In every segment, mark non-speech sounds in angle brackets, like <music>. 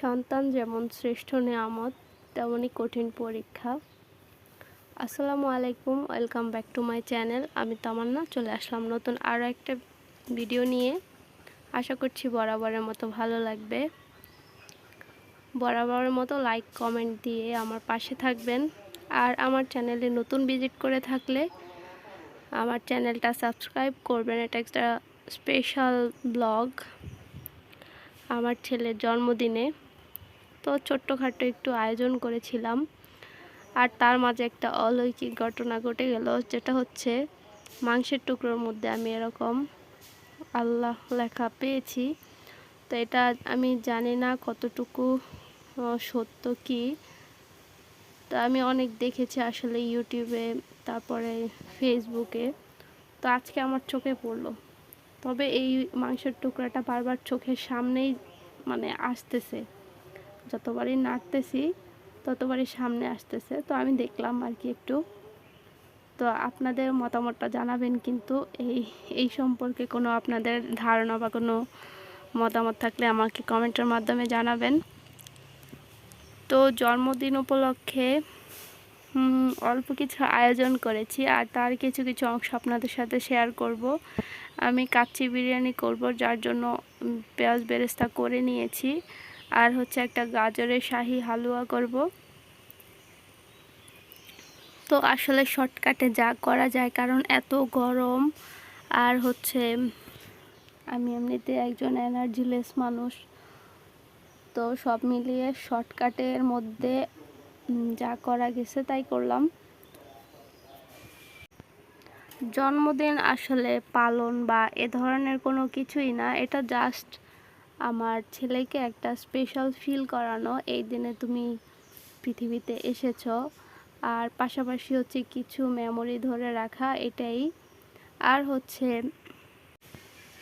সন্তান যেমন শ্রেষ্ঠ নেয়ামত তেমনই কঠিন পরীক্ষা। আসসালামু আলাইকুম, welcome back to my channel. আমি তামান্না, চলে আসলাম নতুন আরও একটা ভিডিও নিয়ে। আশা করছি বরাবরের মতো ভালো লাগবে। বরাবরের মতো লাইক কমেন্ট দিয়ে আমার পাশে থাকবেন। আর আমার চ্যানেলে নতুন ভিজিট করে থাকলে আমার চ্যানেলটা সাবস্ক্রাইব করবেন। এটা একটা স্পেশাল ব্লগ আমার ছেলের জন্মদিনে। তো ছোট্টখাটো একটু আয়োজন করেছিলাম। আর তার মাঝে একটা অলৌকিক ঘটনা ঘটে গেল, যেটা হচ্ছে মাংসের টুকরোর মধ্যে আমি এরকম আল্লাহ লেখা পেয়েছি। তো এটা আমি জানি না কতটুকু সত্য কি। তো আমি অনেক দেখেছি আসলে ইউটিউবে, তারপরে ফেসবুকে। তো আজকে আমার চোখে পড়ল। তবে এই মাংসের টুকরাটা বারবার চোখের সামনেই মানে আসতেছে। যতবারই নাড়তেছি ততবারই সামনে আসতেছে। তো আমি দেখলাম আর কি একটু। তো আপনাদের মতামতটা জানাবেন কিন্তু এই এই সম্পর্কে কোনো আপনাদের ধারণা বা কোনো মতামত থাকলে আমাকে কমেন্টের মাধ্যমে জানাবেন। তো জন্মদিন উপলক্ষে অল্প কিছু আয়োজন করেছি আর তার কিছু কিছু অংশ আপনাদের সাথে শেয়ার করব। আমি কাচ্চি বিরিয়ানি করব, যার জন্য পেঁয়াজ বেরেস্তা করে নিয়েছি। আর হচ্ছে একটা গাজরের শাহি হালুয়া করব। তো আসলে শর্টকাটে যা করা যায়, কারণ এত গরম আর হচ্ছে আমি এমনিতে একজন এনার্জিলেস মানুষ। তো সব মিলিয়ে শর্টকাটের মধ্যে যা করা গেছে তাই করলাম। জন্মদিন আসলে পালন বা এ ধরনের কোনো কিছুই না, এটা জাস্ট আমার ছেলেকে একটা স্পেশাল ফিল করানো এই দিনে তুমি পৃথিবীতে এসেছ। আর পাশাপাশি হচ্ছে কিছু মেমোরি ধরে রাখা এটাই। আর হচ্ছে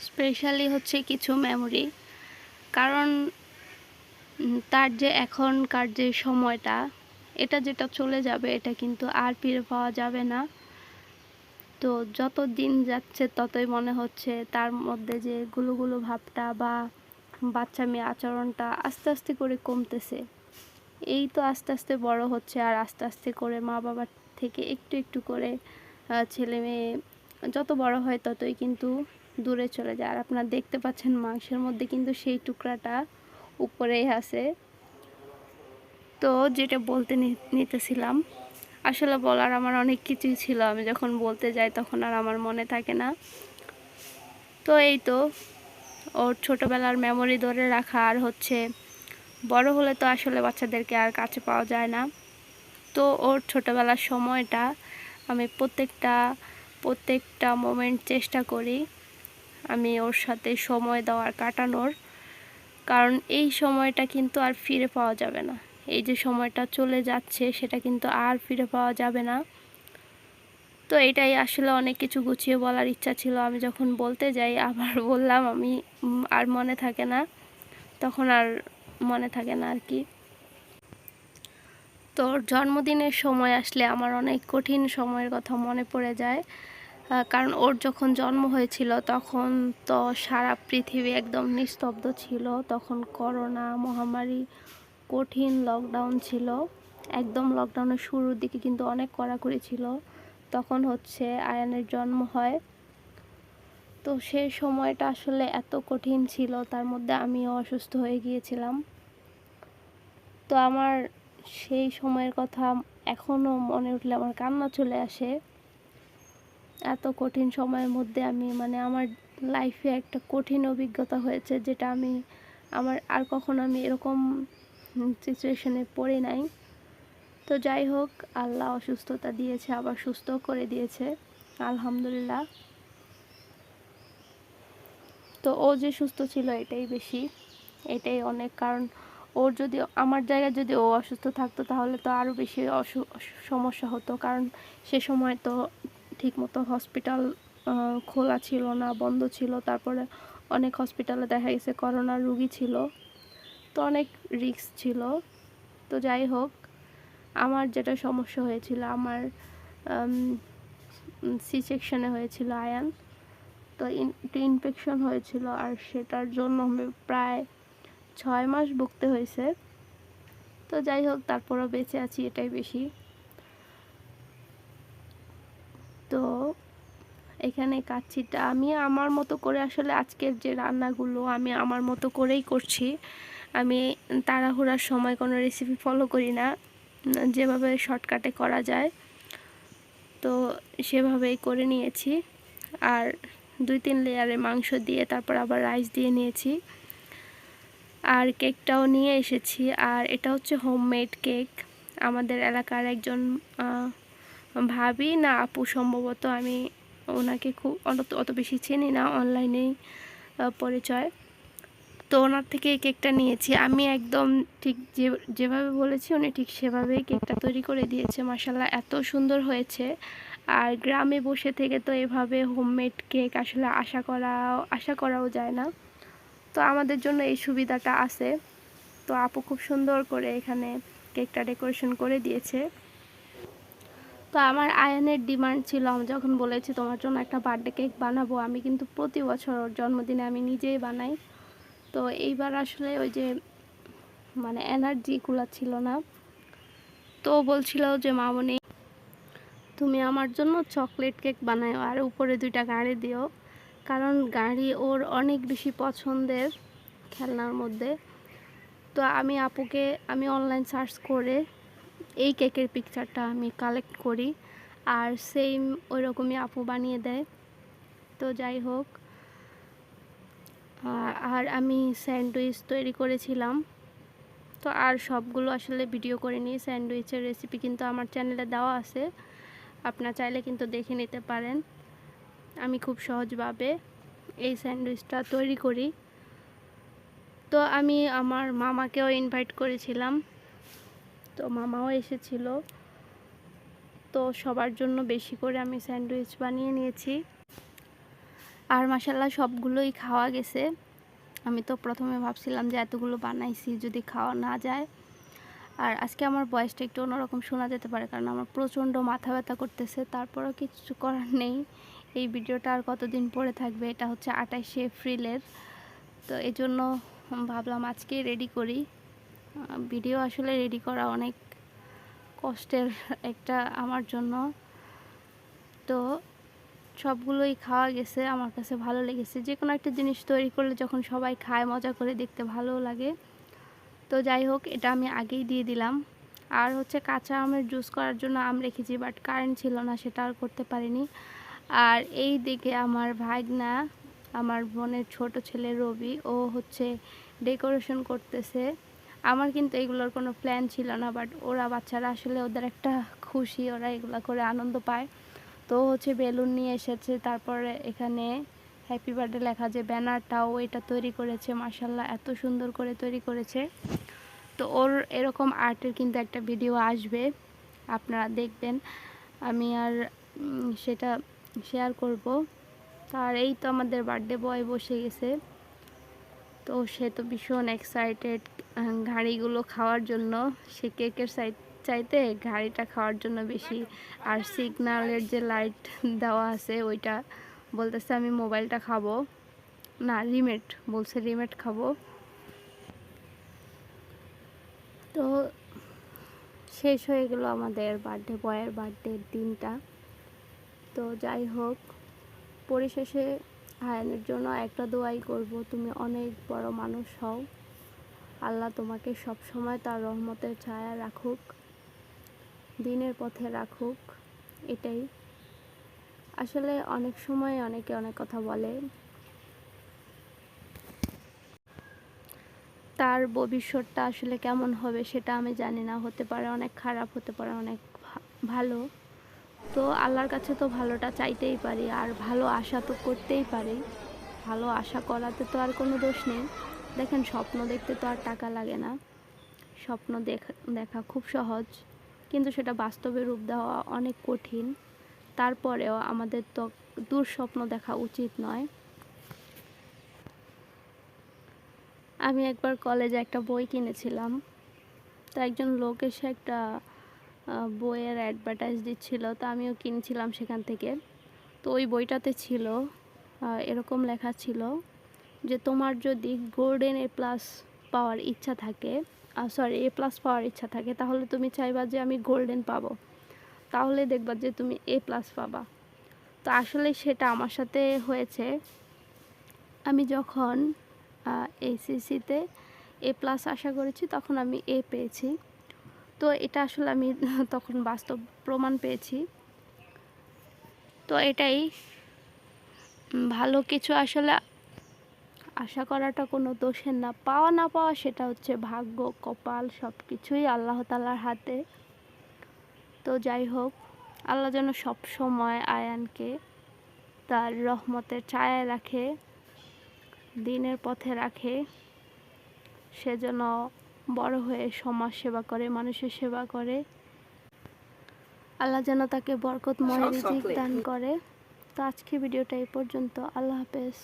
স্পেশালি হচ্ছে কিছু মেমোরি কারণ তার যে এখনকার যে সময়টা, এটা যেটা চলে যাবে, এটা কিন্তু আর ফিরে পাওয়া যাবে না। তো যত দিন যাচ্ছে, ততই মনে হচ্ছে তার মধ্যে যে গুলো ভাবটা বা বাচ্চা মেয়ে আচরণটা আস্তে আস্তে করে কমতেছে। এই তো আস্তে আস্তে বড় হচ্ছে আর আস্তে আস্তে করে মা বাবার থেকে একটু একটু করে ছেলে মেয়ে যত বড় হয় ততই কিন্তু দূরে চলে যায়। আর আপনারা দেখতে পাচ্ছেন মাংসের মধ্যে কিন্তু সেই টুকরাটা উপরেই আছে। তো যেটা বলতে নিতেছিলাম, আসলে বলার আমার অনেক কিছুই ছিল। আমি যখন বলতে যাই তখন আর আমার মনে থাকে না। তো এই তো ওর ছোটোবেলার মেমোরি ধরে রাখা আর হচ্ছে বড় হলে তো আসলে বাচ্চাদেরকে আর কাছে পাওয়া যায় না। তো ওর ছোটোবেলার সময়টা আমি প্রত্যেকটা প্রত্যেকটা মোমেন্ট চেষ্টা করি আমি ওর সাথে সময় দেওয়ার কাটানোর। কারণ এই সময়টা কিন্তু আর ফিরে পাওয়া যাবে না। এই যে সময়টা চলে যাচ্ছে সেটা কিন্তু আর ফিরে পাওয়া যাবে না। তো এটাই আসলে অনেক কিছু গুছিয়ে বলার ইচ্ছা ছিল। আমি যখন বলতে যাই, আবার <laughs> বললাম, আমি আর মনে থাকে না। তখন আর মনে থাকে না আর কি। তো জন্মদিনের সময় আসলে আমার অনেক কঠিন সময়ের কথা মনে পড়ে যায়। কারণ ওর যখন জন্ম হয়েছিল, তখন তো সারা পৃথিবী একদম নিস্তব্ধ ছিল। তখন করোনা মহামারী কঠিন লকডাউন ছিল। একদম লকডাউনের শুরুর দিকে কিন্তু অনেক কড়াকড়ি ছিল। তখন হচ্ছে আয়ানের জন্ম হয়। তো সেই সময়টা আসলে এত কঠিন ছিল, তার মধ্যে আমিও অসুস্থ হয়ে গিয়েছিলাম। তো আমার সেই সময়ের কথা এখনও মনে উঠলে আমার কান্না চলে আসে। এত কঠিন সময়ের মধ্যে আমি মানে আমার লাইফে একটা কঠিন অভিজ্ঞতা হয়েছে, যেটা আমি, আমার আর কখনো আমি এরকম সিচুয়েশনে পড়ে নাই। তো যাই হোক, আল্লাহ অসুস্থতা দিয়েছে, আবার সুস্থ করে দিয়েছে, আলহামদুলিল্লাহ। তো ও যে সুস্থ ছিল এটাই বেশি, এটাই অনেক, কারণ ওর যদি, আমার জায়গায় যদি ও অসুস্থ থাকতো, তাহলে তো আরও বেশি সমস্যা হতো, কারণ সে সময় তো ঠিকমতো হসপিটাল খোলা ছিল না, বন্ধ ছিল, তারপরে অনেক হসপিটালে দেখা গেছে করোনার রুগী ছিল, তো অনেক রিস্ক ছিল। তো যাই হোক আমার যেটা সমস্যা হয়েছিল, আমার সি সেকশনে হয়েছিল আয়ান। তো ইনফেকশন হয়েছিল আর সেটার জন্য আমি প্রায় ছয় মাস ভুগতে হয়েছে। তো যাই হোক, তারপরও বেঁচে আছি এটাই বেশি। তো এখানে কাচ্ছিটা, আমি আমার মতো করে আসলে আজকের যে রান্নাগুলো আমি আমার মতো করেই করছি। আমি তাড়াহুড়ার সময় কোনো রেসিপি ফলো করি না। যেভাবে শর্টকাটে করা যায়, তো সেভাবেই করে নিয়েছি। আর দুই তিন লেয়ারে মাংস দিয়ে তারপর আবার রাইস দিয়ে নিয়েছি। আর কেকটাও নিয়ে এসেছি। আর এটা হচ্ছে হোমমেড কেক। আমাদের এলাকার একজন ভাবি না আপু সম্ভবত আমি ওনাকে খুব অত অত বেশি চিনি না, অনলাইনেই পরিচয়। তো ওনার থেকে এই কেকটা নিয়েছি। আমি একদম ঠিক যে, যেভাবে বলেছি উনি ঠিক সেভাবেই কেকটা তৈরি করে দিয়েছে। মাসাল্লাহ এত সুন্দর হয়েছে। আর গ্রামে বসে থেকে তো এভাবে হোমমেড কেক আসলে আশা করা আশা করাও যায় না। তো আমাদের জন্য এই সুবিধাটা আছে। তো আপু খুব সুন্দর করে এখানে কেকটা ডেকোরেশন করে দিয়েছে। তো আমার আয়নের ডিমান্ড ছিল, আমি যখন বলেছি তোমার জন্য একটা বার্থডে কেক বানাবো, আমি কিন্তু প্রতি বছর ওর জন্মদিনে আমি নিজেই বানাই। তো এইবার আসলে ওই যে মানে এনার্জিগুলো ছিল না। তো বলছিল যে, মামনি, তুমি আমার জন্য চকলেট কেক বানাও আর উপরে দুইটা গাড়ি দিও। কারণ গাড়ি ওর অনেক বেশি পছন্দের খেলনার মধ্যে। তো আমি আপুকে, আমি অনলাইন সার্চ করে এই কেকের পিকচারটা আমি কালেক্ট করি। আর সেম ওই রকমই আপু বানিয়ে দেয়। তো যাই হোক আর আমি স্যান্ডউইচ তৈরি করেছিলাম। তো আর সবগুলো আসলে ভিডিও করে নিই। স্যান্ডউইচের রেসিপি কিন্তু আমার চ্যানেলে দেওয়া আছে। আপনার চাইলে কিন্তু দেখে নিতে পারেন। আমি খুব সহজভাবে এই স্যান্ডউইচটা তৈরি করি। তো আমি আমার মামাকেও ইনভাইট করেছিলাম। তো মামাও এসেছিল। তো সবার জন্য বেশি করে আমি স্যান্ডউইচ বানিয়ে নিয়েছি। আর মাসাল্লাহ সবগুলোই খাওয়া গেছে। আমি তো প্রথমে ভাবছিলাম যে এতগুলো বানাইছি যদি খাওয়া না যায়। আর আজকে আমার বয়সটা একটু অন্যরকম শোনা যেতে পারে কারণ আমার প্রচণ্ড মাথা ব্যথা করতেছে, তারপরেও কিছু করার নেই। এই ভিডিওটা আর কতদিন পরে থাকবে এটা হচ্ছে আটাইশে এপ্রিলের। তো এই জন্য ভাবলাম আজকে রেডি করি। ভিডিও আসলে রেডি করা অনেক কষ্টের একটা আমার জন্য। তো সবগুলোই খাওয়া গেছে, আমার কাছে ভালো লেগেছে। যে কোনো একটা জিনিস তৈরি করলে যখন সবাই খায়, মজা করে দেখতে ভালো লাগে। তো যাই হোক, এটা আমি আগেই দিয়ে দিলাম। আর হচ্ছে কাঁচা আমের জুস করার জন্য আম রেখেছি বাট কারেন্ট ছিল না, সেটা আর করতে পারিনি। আর এই দিকে আমার ভাগনা, আমার বোনের ছোট ছেলে রবি, ও হচ্ছে ডেকোরেশন করতেছে। আমার কিন্তু এগুলোর কোনো প্ল্যান ছিল না বাট ওরা বাচ্চারা আসলে ওদের একটা খুশি, ওরা এগুলো করে আনন্দ পায়। তো হচ্ছে বেলুন নিয়ে এসেছে। তারপরে এখানে হ্যাপি বার্থডে লেখা যে ব্যানারটাও এটা তৈরি করেছে মার্শাল্লাহ এত সুন্দর করে তৈরি করেছে। তো ওর এরকম আর্টের কিন্তু একটা ভিডিও আসবে, আপনারা দেখবেন। আমি আর সেটা শেয়ার করব। আর এই তো আমাদের বার্থডে বয় বসে গেছে। তো সে তো ভীষণ এক্সাইটেড ঘাড়িগুলো খাওয়ার জন্য। সে কেকের সাইড চাইতে ঘাড়িটা খাওয়ার জন্য বেশি। আর সিগনালের যে লাইট দেওয়া আছে, ওইটা বলতেছে আমি মোবাইলটা খাব। না, রিমেট, বলছে রিমেট খাব। তো শেষ হয়ে গেল আমাদের বার্থডে বয়ের বার্থডের দিনটা। তো যাই হোক, পরিশেষে হায়ানের জন্য একটা দোয়াই করব, তুমি অনেক বড় মানুষ হও। আল্লাহ তোমাকে সব সময় তার রহমতের ছায়া রাখুক। দিনের পথে রাখুক, এটাই। আসলে অনেক সময় অনেকে অনেক কথা বলে। তার ভবিষ্যৎটা আসলে কেমন হবে সেটা আমি জানি না, হতে পারে অনেক খারাপ, হতে পারে অনেক ভালো। তো আল্লাহর কাছে তো ভালোটা চাইতেই পারি, আর ভালো আশা তো করতেই পারি। ভালো আশা করাতে তো আর কোনো দোষ নেই। দেখেন, স্বপ্ন দেখতে তো আর টাকা লাগে না। স্বপ্ন দেখা দেখা খুব সহজ। কিন্তু সেটা বাস্তবে রূপ দেওয়া অনেক কঠিন। তারপরেও আমাদের তো দুঃস্বপ্ন দেখা উচিত নয়। আমি একবার কলেজে একটা বই কিনেছিলাম। তো একজন লোক এসে একটা বইয়ের অ্যাডভার্টাইজ দিচ্ছিল। তো আমিও কিনেছিলাম সেখান থেকে। তো ওই বইটাতে ছিল এরকম লেখা ছিল যে তোমার যদি গোল্ডেন এ প্লাস পাওয়ার ইচ্ছা থাকে সরি এ প্লাস পাওয়ার ইচ্ছা থাকে, তাহলে তুমি চাইবা যে আমি গোল্ডেন পাবো। তাহলে দেখবা যে তুমি এ প্লাস পাবা। তো আসলে সেটা আমার সাথে হয়েছে। আমি যখন এইচএসসিতে এ প্লাস আশা করেছি, তখন আমি এ পেয়েছি। তো এটা আসলে আমি <laughs> তখন বাস্তব প্রমাণ পেয়েছি। তো এটাই। ভালো কিছু আসলে আশা করাটা কোনো দোষের না পাওয়া না পাওয়া সেটা হচ্ছে ভাগ্য কপাল সব কিছুই আল্লাহ তালার হাতে। তো যাই হোক আল্লাহ যেন সব সময় আয়ানকে তার রহমতের ছায়ায় রাখে দিনের পথে রাখে। সে যেন বড় হয়ে সমাজ সেবা করে মানুষের সেবা করে। আল্লাহ যেন তাকে বরকতময় রিজিক দান করে। তো আজকে ভিডিওটা এই পর্যন্ত। আল্লাহ হাফেজ।